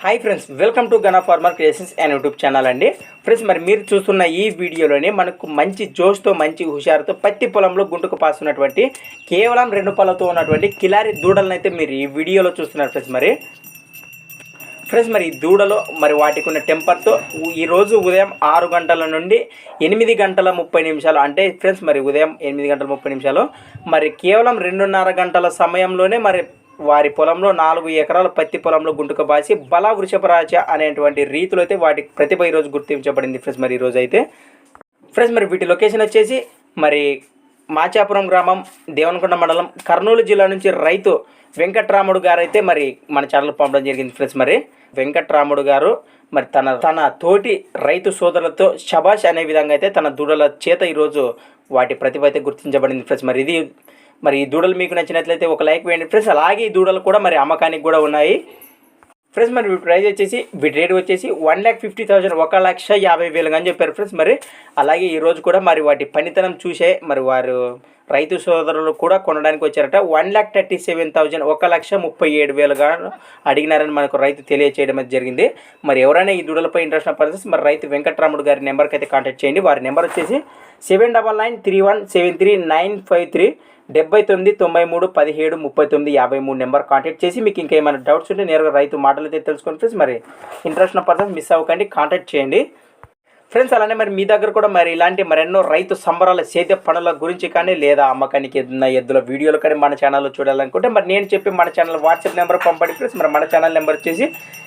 Hi friends welcome to Gana farmer creations and YouTube channel అండి. Friends మరి మీరు చూస్తున్న ఈ వీడియోలోనే మనకు మంచి జోష్తో మంచి హుషారుతో పత్తి పొలంలో గుంటుకు పాస్తున్నటువంటి కేవలం రెండు పళ్ళతో ఉన్నటువంటి కిలారి దూడలను అయితే మీరు ఈ వీడియోలో చూస్తున్నారు ఫ్రెండ్స్ మరి. ఫ్రెండ్స్ మరి ఈ దూడలో మరి వాటికి ఉన్న టెంపర్తో ఈరోజు ఉదయం ఆరు గంటల నుండి ఎనిమిది గంటల ముప్పై నిమిషాలు అంటే ఫ్రెండ్స్ మరి ఉదయం ఎనిమిది గంటల ముప్పై నిమిషాలు మరి కేవలం రెండున్నర గంటల సమయంలోనే మరి వారి పొలంలో నాలుగు ఎకరాల పత్తి పొలంలో గుంటుక బాసి బల వృషభరాజ అనేటువంటి రీతిలో అయితే వాటి ప్రతిభ ఈరోజు గుర్తించబడింది ఫ్రెండ్స్. మరి ఈరోజు అయితే ఫ్రెండ్స్ మరి వీటి లొకేషన్ వచ్చేసి మరి మాచాపురం గ్రామం దేవనకొండ మండలం కర్నూలు జిల్లా నుంచి రైతు వెంకట్రాముడు గారు అయితే మరి మన ఛానల్ పంపడం జరిగింది ఫ్రెండ్స్. మరి వెంకట్రాముడు గారు మరి తన తన తోటి రైతు సోదరులతో షబాష్ అనే విధంగా అయితే తన దూడల చేత ఈరోజు వాటి ప్రతిభ అయితే గుర్తించబడింది ఫ్రెండ్స్. మరి ఇది మరి ఈ దూడలు మీకు నచ్చినట్లయితే ఒక లైక్ వేయండి. ఫ్రెండ్స్ అలాగే ఈ దూడలు కూడా మరి అమ్మకానికి కూడా ఉన్నాయి. ఫ్రెండ్స్ మరి ప్రైజ్ ప్రైస్ వచ్చేసి వీటి రేట్ వచ్చేసి వన్ ల్యాక్ ఫిఫ్టీ థౌసండ్ ఒక లక్ష యాభై వేలు అని చెప్పారు ఫ్రెండ్స్ మరి. అలాగే ఈరోజు కూడా మరి వాటి పనితనం చూసే మరి వారు రైతు సోదరులు కూడా కొనడానికి వచ్చారట. One lakh thirty seven thousand ఒక లక్ష ముప్పై ఏడు వేలుగా అడిగినారని మనకు రైతు తెలియచేయడం అది జరిగింది. మరి ఎవరైనా ఈ దూడలపై ఇంట్రెస్ట్ ఉన్న పర్సన్స్ మరి రైతు వెంకట్రాముడు గారి నెంబర్కి అయితే కాంటాక్ట్ చేయండి. వారి నెంబర్ వచ్చేసి seven double nine three one seven three nine five three. డెబ్బై తొమ్మిది తొంభై మూడు పదిహేడు ముప్పై తొమ్మిది యాభై మూడు నెంబర్ కాంటాక్ట్ చేసి మీకు ఇంకేమైనా డౌట్స్ ఉంటే నేరుగా రైతు మాటలు అయితే తెలుసుకోండి ఫ్రెండ్స్ మరి ఇంట్రెస్ట్ పర్సన్స్ మిస్ అవ్వకండి కాంటాక్ట్ చేయండి. ఫ్రెండ్స్ అలానే మరి మీ దగ్గర కూడా మరి ఇలాంటి మరెన్నో రైతు సంబరాల సేద్య పనుల గురించి కానీ లేదా అమ్మకానికి ఎదున్న ఎద్దుల వీడియోలు కానీ మన ఛానల్లో చూడాలనుకుంటే మరి నేను చెప్పి మన ఛానల్ వాట్సాప్ నెంబర్ పంపండి ఫ్రెండ్స్ మరి మన ఛానల్ నెంబర్ వచ్చేసి